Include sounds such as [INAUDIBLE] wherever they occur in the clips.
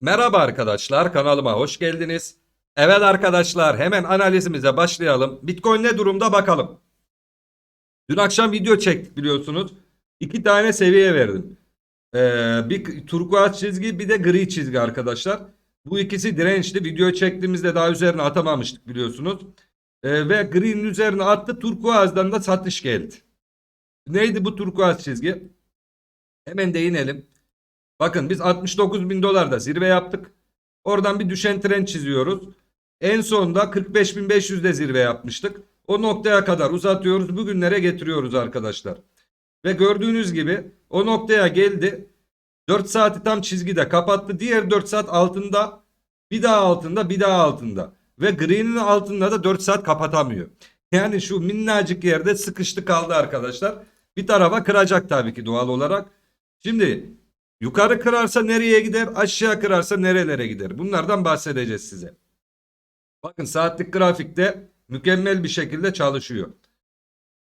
Merhaba arkadaşlar, kanalıma hoş geldiniz. Evet arkadaşlar, hemen analizimize başlayalım. Bitcoin ne durumda bakalım. Dün akşam video çektik biliyorsunuz. İki tane seviye verdim. Ee, bir turkuaz çizgi, bir de gri çizgi arkadaşlar. Bu ikisi dirençli. Video çektiğimizde daha üzerine atamamıştık biliyorsunuz. Ee, ve gri'nin üzerine attı. Turkuaz'dan da satış geldi. Neydi bu turkuaz çizgi? Hemen değinelim. Bakın biz 69 bin dolarda zirve yaptık. Oradan bir düşen trend çiziyoruz. En sonunda 45.500'de zirve yapmıştık. O noktaya kadar uzatıyoruz. Bugünlere getiriyoruz arkadaşlar. Ve gördüğünüz gibi o noktaya geldi. 4 saati tam çizgide kapattı. Diğer 4 saat altında bir daha altında bir daha altında. Ve green'in altında da 4 saat kapatamıyor. Yani şu minnacık yerde sıkıştı kaldı arkadaşlar. Bir tarafa kıracak tabii ki doğal olarak. Şimdi yukarı kırarsa nereye gider? Aşağı kırarsa nerelere gider? Bunlardan bahsedeceğiz size. Bakın saatlik grafikte mükemmel bir şekilde çalışıyor.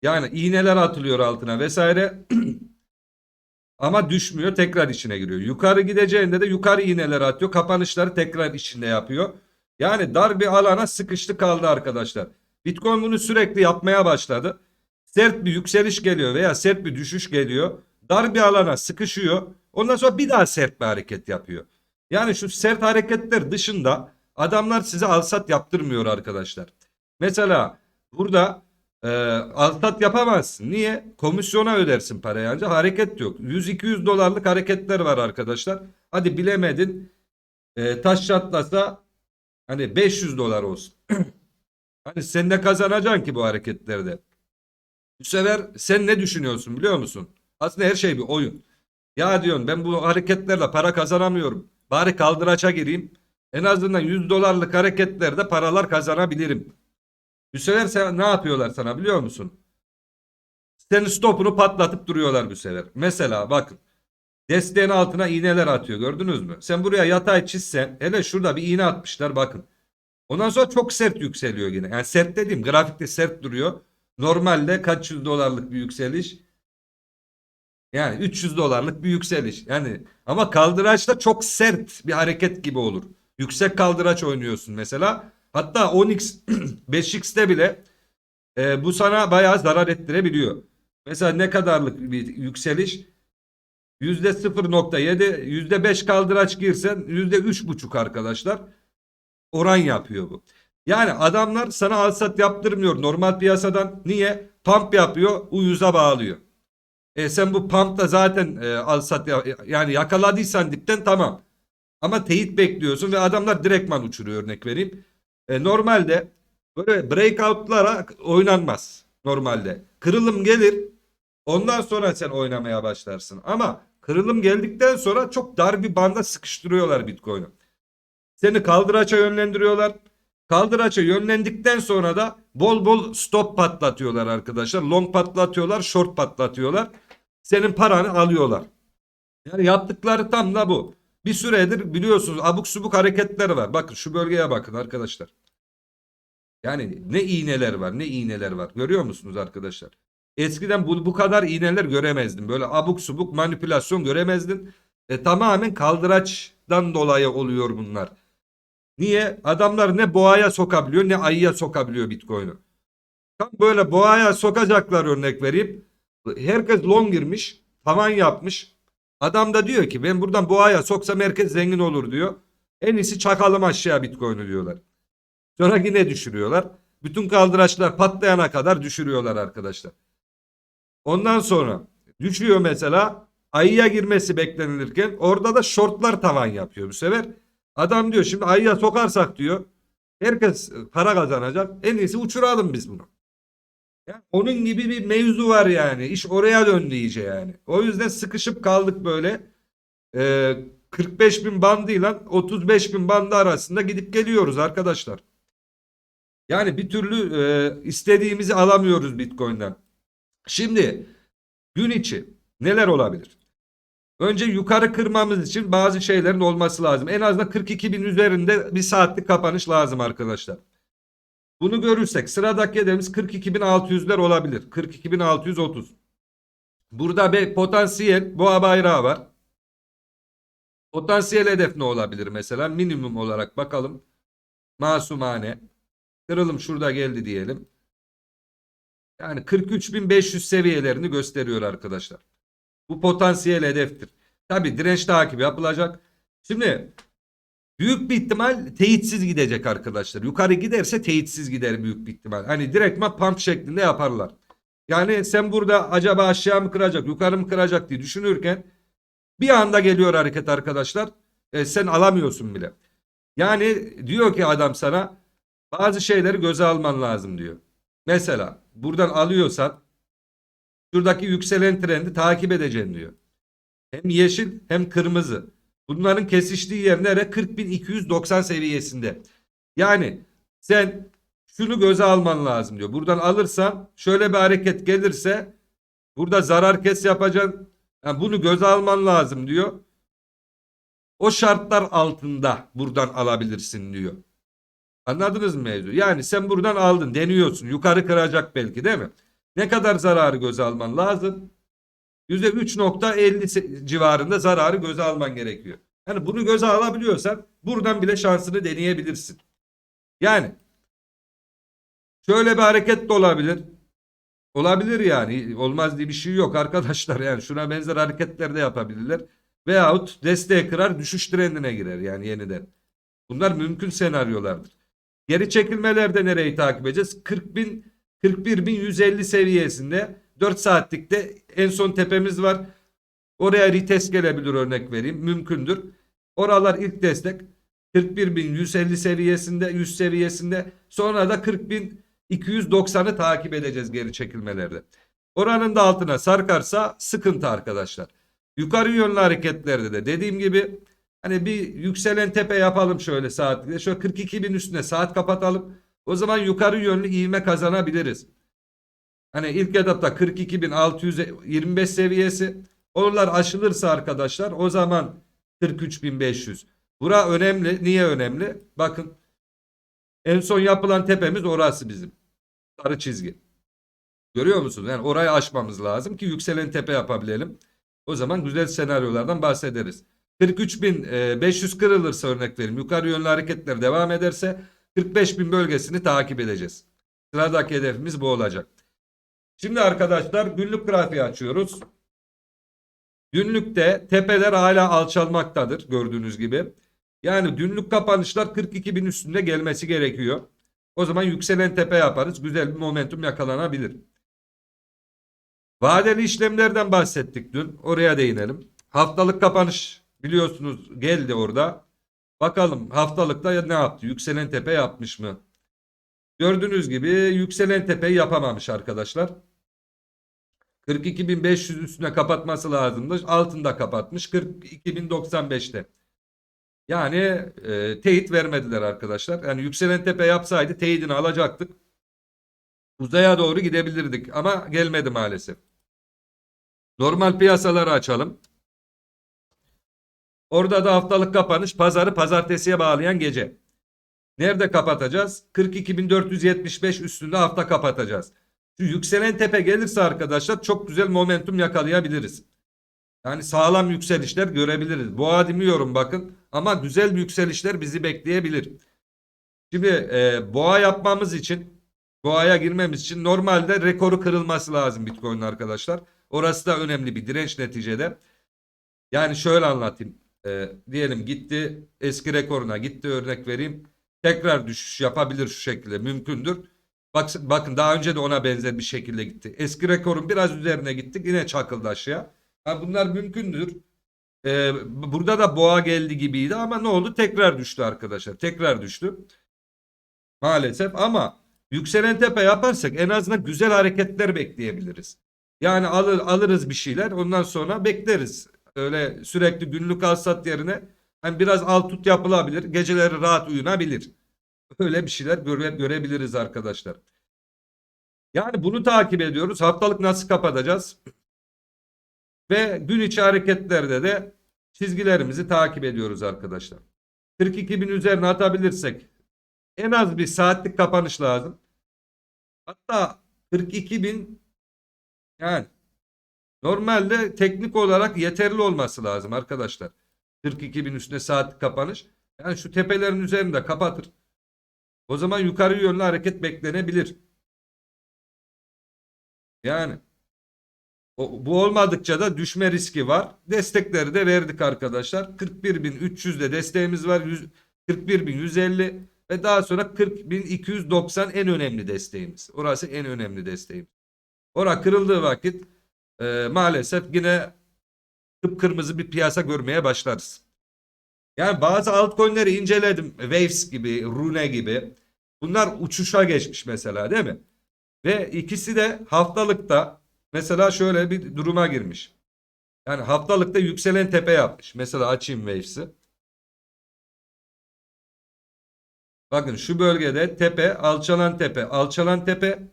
Yani iğneler atılıyor altına vesaire. [CLEARS THROAT] Ama düşmüyor tekrar içine giriyor. Yukarı gideceğinde de yukarı iğneler atıyor. Kapanışları tekrar içinde yapıyor. Yani dar bir alana sıkıştı kaldı arkadaşlar. Bitcoin bunu sürekli yapmaya başladı. Sert bir yükseliş geliyor veya sert bir düşüş geliyor. Dar bir alana sıkışıyor. Ondan sonra bir daha sert bir hareket yapıyor. Yani şu sert hareketler dışında adamlar size alsat yaptırmıyor arkadaşlar. Mesela burada e, alsat yapamazsın. Niye? Komisyona ödersin parayı ancak hareket yok. 100-200 dolarlık hareketler var arkadaşlar. Hadi bilemedin e, taş çatlasa hani 500 dolar olsun. [CLEARS THROAT] hani sen ne kazanacaksın ki bu hareketlerde? Bu sefer sen ne düşünüyorsun biliyor musun? Aslında her şey bir oyun. Ya diyorsun ben bu hareketlerle para kazanamıyorum. Bari kaldıraça gireyim. En azından 100 dolarlık hareketlerde paralar kazanabilirim. Bu ne yapıyorlar sana biliyor musun? Senin stopunu patlatıp duruyorlar bu. Mesela bakın. Desteğin altına iğneler atıyor gördünüz mü? Sen buraya yatay çizsen hele şurada bir iğne atmışlar bakın. Ondan sonra çok sert yükseliyor yine. Yani sert dediğim grafikte sert duruyor. Normalde kaç yüz dolarlık bir yükseliş. Yani 300 dolarlık bir yükseliş. Yani ama kaldıraçta çok sert bir hareket gibi olur. Yüksek kaldıraç oynuyorsun mesela. Hatta 10x 5x'te [CLEARS THROAT] bile e, bu sana bayağı zarar ettirebiliyor. Mesela ne kadarlık bir yükseliş? %0.7, %5 kaldıraç girsen %3.5 arkadaşlar. Oran yapıyor bu. Yani adamlar sana alsat yaptırmıyor normal piyasadan. Niye? Pump yapıyor, uyuza bağlıyor. E sen bu pump'ta zaten e, alsat ya, yani yakaladıysan dipten tamam. Ama teyit bekliyorsun ve adamlar direktman uçuruyor örnek vereyim. E, normalde böyle breakout'lara oynanmaz normalde. Kırılım gelir ondan sonra sen oynamaya başlarsın. Ama kırılım geldikten sonra çok dar bir banda sıkıştırıyorlar Bitcoin'i. Seni kaldıraça yönlendiriyorlar. Kaldıraça yönlendikten sonra da bol bol stop patlatıyorlar arkadaşlar. Long patlatıyorlar, short patlatıyorlar. Senin paranı alıyorlar. Yani yaptıkları tam da bu. Bir süredir biliyorsunuz abuk subuk hareketler var. Bakın şu bölgeye bakın arkadaşlar. Yani ne iğneler var ne iğneler var. Görüyor musunuz arkadaşlar? Eskiden bu, bu kadar iğneler göremezdim. Böyle abuk subuk manipülasyon göremezdin. E, tamamen kaldıraçtan dolayı oluyor bunlar. Niye? Adamlar ne boğaya sokabiliyor ne ayıya sokabiliyor Bitcoin'i. Tam böyle boğaya sokacaklar örnek vereyim. Herkes long girmiş, tavan yapmış. Adam da diyor ki ben buradan boğaya soksam herkes zengin olur diyor. En iyisi çakalım aşağı Bitcoin'i diyorlar. Sonra yine düşürüyorlar. Bütün kaldıraçlar patlayana kadar düşürüyorlar arkadaşlar. Ondan sonra düşüyor mesela ayıya girmesi beklenilirken orada da shortlar tavan yapıyor bu sefer. Adam diyor şimdi ayıya sokarsak diyor herkes para kazanacak. En iyisi uçuralım biz bunu. Yani onun gibi bir mevzu var yani. İş oraya döndü iyice yani. O yüzden sıkışıp kaldık böyle. Ee, 45 bin bandıyla 35 bin bandı arasında gidip geliyoruz arkadaşlar. Yani bir türlü e, istediğimizi alamıyoruz Bitcoin'den. Şimdi gün içi neler olabilir? Önce yukarı kırmamız için bazı şeylerin olması lazım. En azından 42 bin üzerinde bir saatlik kapanış lazım arkadaşlar. Bunu görürsek sıradaki hedefimiz 42.600'ler olabilir. 42.630. Burada bir potansiyel boğa bayrağı var. Potansiyel hedef ne olabilir mesela? Minimum olarak bakalım. Masumane. Kırılım şurada geldi diyelim. Yani 43.500 seviyelerini gösteriyor arkadaşlar. Bu potansiyel hedeftir. Tabi direnç takibi yapılacak. Şimdi büyük bir ihtimal teyitsiz gidecek arkadaşlar. Yukarı giderse teyitsiz gider büyük bir ihtimal. Hani direktman pump şeklinde yaparlar. Yani sen burada acaba aşağı mı kıracak yukarı mı kıracak diye düşünürken bir anda geliyor hareket arkadaşlar. E, sen alamıyorsun bile. Yani diyor ki adam sana bazı şeyleri göze alman lazım diyor. Mesela buradan alıyorsan şuradaki yükselen trendi takip edeceksin diyor. Hem yeşil hem kırmızı. Bunların kesiştiği yer nere? 40.290 seviyesinde. Yani sen şunu göze alman lazım diyor. Buradan alırsan şöyle bir hareket gelirse burada zarar kes yapacaksın. Yani bunu göze alman lazım diyor. O şartlar altında buradan alabilirsin diyor. Anladınız mı mevzu? Yani sen buradan aldın, deniyorsun. Yukarı kıracak belki değil mi? Ne kadar zararı göze alman lazım? %3.50 civarında zararı göze alman gerekiyor. Yani bunu göze alabiliyorsan buradan bile şansını deneyebilirsin. Yani şöyle bir hareket de olabilir. Olabilir yani. Olmaz diye bir şey yok arkadaşlar. Yani şuna benzer hareketler de yapabilirler. Veyahut desteğe kırar düşüş trendine girer yani yeniden. Bunlar mümkün senaryolardır. Geri çekilmelerde nereyi takip edeceğiz? 40 bin 41.150 seviyesinde 4 saatlikte en son tepemiz var. Oraya retest gelebilir örnek vereyim. Mümkündür. Oralar ilk destek. 41.150 seviyesinde 100 seviyesinde sonra da 40.290'ı takip edeceğiz geri çekilmelerde. Oranın da altına sarkarsa sıkıntı arkadaşlar. Yukarı yönlü hareketlerde de dediğim gibi hani bir yükselen tepe yapalım şöyle saatlikte. Şöyle 42.000 üstüne saat kapatalım. O zaman yukarı yönlü ivme kazanabiliriz. Hani ilk etapta 42.625 seviyesi. Onlar aşılırsa arkadaşlar o zaman 43.500. Bura önemli. Niye önemli? Bakın en son yapılan tepemiz orası bizim. Sarı çizgi. Görüyor musunuz? Yani orayı aşmamız lazım ki yükselen tepe yapabilelim. O zaman güzel senaryolardan bahsederiz. 43.500 kırılırsa örnek vereyim. Yukarı yönlü hareketler devam ederse 45.000 bölgesini takip edeceğiz. Sıradaki hedefimiz bu olacak. Şimdi arkadaşlar günlük grafiği açıyoruz. Günlükte tepeler hala alçalmaktadır gördüğünüz gibi. Yani günlük kapanışlar 42.000 üstünde gelmesi gerekiyor. O zaman yükselen tepe yaparız. Güzel bir momentum yakalanabilir. Vadeli işlemlerden bahsettik dün. Oraya değinelim. Haftalık kapanış biliyorsunuz geldi orada. Bakalım haftalıkta ne yaptı? Yükselen tepe yapmış mı? Gördüğünüz gibi yükselen tepeyi yapamamış arkadaşlar. 42.500 üstüne kapatması lazımdı. Altında kapatmış 42.095'te. Yani e, teyit vermediler arkadaşlar. Yani yükselen tepe yapsaydı teyidini alacaktık. Uzaya doğru gidebilirdik ama gelmedi maalesef. Normal piyasaları açalım. Orada da haftalık kapanış pazarı pazartesiye bağlayan gece. Nerede kapatacağız? 42.475 üstünde hafta kapatacağız. Şu yükselen tepe gelirse arkadaşlar çok güzel momentum yakalayabiliriz. Yani sağlam yükselişler görebiliriz. Boğa demiyorum bakın ama güzel yükselişler bizi bekleyebilir. Şimdi e, boğa yapmamız için boğaya girmemiz için normalde rekoru kırılması lazım Bitcoin arkadaşlar. Orası da önemli bir direnç neticede. Yani şöyle anlatayım. E, diyelim gitti eski rekoruna gitti örnek vereyim. Tekrar düşüş yapabilir şu şekilde mümkündür. Bak, bakın daha önce de ona benzer bir şekilde gitti. Eski rekorun biraz üzerine gittik yine çakıldı aşağıya. Ha, bunlar mümkündür. Ee, burada da boğa geldi gibiydi ama ne oldu? Tekrar düştü arkadaşlar. Tekrar düştü. Maalesef ama yükselen tepe yaparsak en azından güzel hareketler bekleyebiliriz. Yani alır, alırız bir şeyler ondan sonra bekleriz. Öyle sürekli günlük al sat yerine hani biraz alt tut yapılabilir. Geceleri rahat uyunabilir. Öyle bir şeyler göre, görebiliriz arkadaşlar. Yani bunu takip ediyoruz. Haftalık nasıl kapatacağız? Ve gün içi hareketlerde de çizgilerimizi takip ediyoruz arkadaşlar. 42 bin üzerine atabilirsek en az bir saatlik kapanış lazım. Hatta 42 bin yani normalde teknik olarak yeterli olması lazım arkadaşlar. 42 bin üstüne saat kapanış. Yani şu tepelerin üzerinde kapatır. O zaman yukarı yönlü hareket beklenebilir. Yani o- bu olmadıkça da düşme riski var. Destekleri de verdik arkadaşlar. 41.300'de desteğimiz var. 100 41.150 ve daha sonra 40.290 en önemli desteğimiz. Orası en önemli desteğimiz. Ora kırıldığı vakit e, maalesef yine kıpkırmızı bir piyasa görmeye başlarız. Yani bazı altcoin'leri inceledim. Waves gibi, Rune gibi. Bunlar uçuşa geçmiş mesela değil mi? Ve ikisi de haftalıkta mesela şöyle bir duruma girmiş. Yani haftalıkta yükselen tepe yapmış. Mesela açayım Waves'i. Bakın şu bölgede tepe, alçalan tepe, alçalan tepe.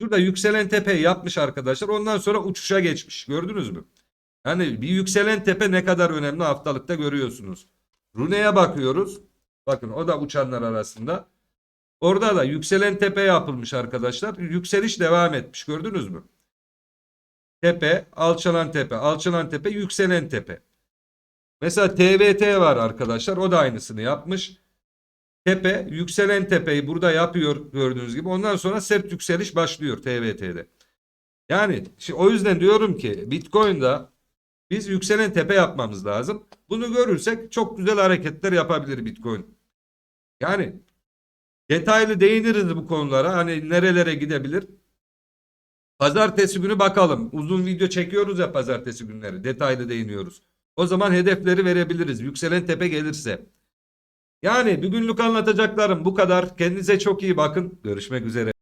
Şurada yükselen tepe yapmış arkadaşlar. Ondan sonra uçuşa geçmiş. Gördünüz mü? Yani bir yükselen tepe ne kadar önemli haftalıkta görüyorsunuz. Rune'ye bakıyoruz. Bakın o da uçanlar arasında. Orada da yükselen tepe yapılmış arkadaşlar. Yükseliş devam etmiş. Gördünüz mü? Tepe, alçalan tepe, alçalan tepe, yükselen tepe. Mesela TVT var arkadaşlar. O da aynısını yapmış. Tepe, yükselen tepeyi burada yapıyor gördüğünüz gibi. Ondan sonra sert yükseliş başlıyor TVT'de. Yani o yüzden diyorum ki Bitcoin'da biz yükselen tepe yapmamız lazım. Bunu görürsek çok güzel hareketler yapabilir Bitcoin. Yani detaylı değiniriz bu konulara. Hani nerelere gidebilir? Pazartesi günü bakalım. Uzun video çekiyoruz ya pazartesi günleri. Detaylı değiniyoruz. O zaman hedefleri verebiliriz. Yükselen tepe gelirse. Yani bugünlük anlatacaklarım bu kadar. Kendinize çok iyi bakın. Görüşmek üzere.